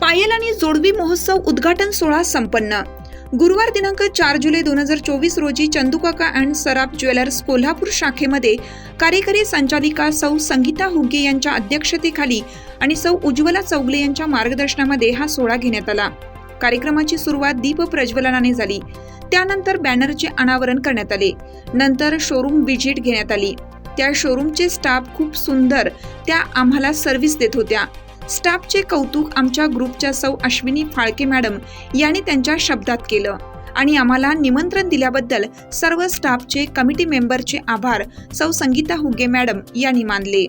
पायल आणि जोडवी महोत्सव उद्घाटन सोहळा संपन्न. गुरुवार दिनांक चार जुलै दोन हजार चोवीस रोजी चंदुकाका अँड सराफ ज्वेलर्स कोल्हापूर शाखेमध्ये कार्यकारी संचालिका सौ संगीता हुग्गे यांच्या अध्यक्षतेखाली आणि सौ उज्ज्वला चौगले यांच्या मार्गदर्शनामध्ये हा सोहळा घेण्यात आला. कार्यक्रमाची सुरुवात दीप प्रज्वलनाने झाली. त्यानंतर बॅनरचे अनावरण करण्यात आले. नंतर शोरूम व्हिजिट घेण्यात आली. त्या शोरूमचे स्टाफ खूप सुंदर त्या आम्हाला सर्व्हिस देत होत्या. स्टाफचे कौतुक आमच्या ग्रुपच्या सौ अश्विनी फाळके मॅडम यांनी त्यांच्या शब्दात केलं. आणि आम्हाला निमंत्रण दिल्याबद्दल सर्व स्टाफचे कमिटी मेंबरचे आभार सौ संगीता हुगे मॅडम यांनी मानले.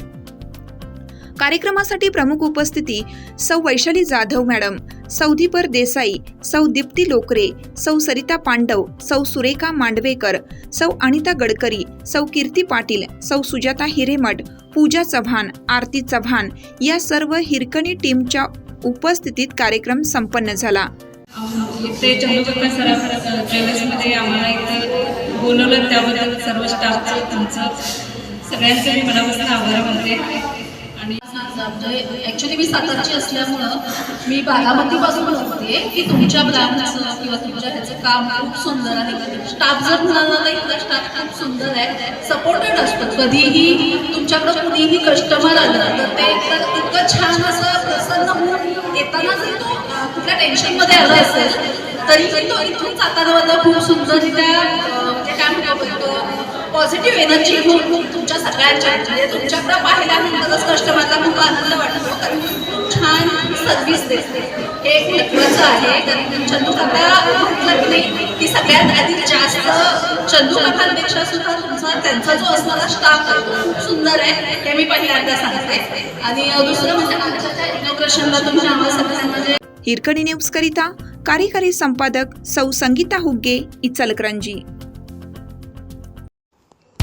कार्यक्रमासाठी प्रमुख उपस्थिती सौ वैशाली जाधव मॅडम. सौदीपर देसाई सौ दीप्ती लोकरे सौ सरिता पांडव सौ सुरेखा मांडवेकर सौ अनिता गडकरी सौ कीर्ती पाटील सौ सुजाता हिरेमठ पूजा चव्हाण आरती चव्हाण या सर्व हिरकणी टीमच्या उपस्थितीत कार्यक्रम संपन्न झाला. ते चंदूकाका सराफ ज्वेलर्समध्ये आम्हाला इथं बोलवलं त्याबद्दल सर्व स्टाफचं तुमचं सगळ्यांचं मनापासून आभार मानते. ऍक्च्युली म्हणजे मी सातारची असल्यामुळं मी बारामतीपासून बघते की तुमच्या ब्रँडचं किंवा तुमच्या ह्याचं काम खूप सुंदर आहे. स्टाफ जर म्हणाला तर स्टाफ खूप सुंदर आहे सपोर्टेड असतो कधीही तुमच्याकडं कुणीही कस्टमर आलं तर ते तर इतकं छान असं प्रसन्न होऊन येताना जर तो कुठल्या टेन्शनमध्ये आला असेल तरी तो इथून सातारामधलं खूप सुंदर त्या पॉझिटिव्ह एनर्जी घेऊन तुमच्या सगळ्यांच्या म्हणजे तुमच्याकडे पाहिल्यानंतरच कस्टमरला खूप आनंद वाटतो. हो कारण खूप छान सर्व्हिस देते. हे एक महत्त्वाचं आहे. कारण चंदू काका म्हटलं की नाही की सगळ्यात आधी जास्त चंदू काकांपेक्षा सुद्धा तुमचा त्यांचा जो असणारा स्टाफ आहे तो खूप सुंदर आहे. हे मी पहिल्यांदा सांगते. आणि दुसरं म्हणजे आमच्या इनोग्रेशनला तुमच्या आम्हाला सगळ्यांना हिरकणी न्यूज करिता कार्यकारी संपादक सौ संगीता हुग्गे इचलकरंजी.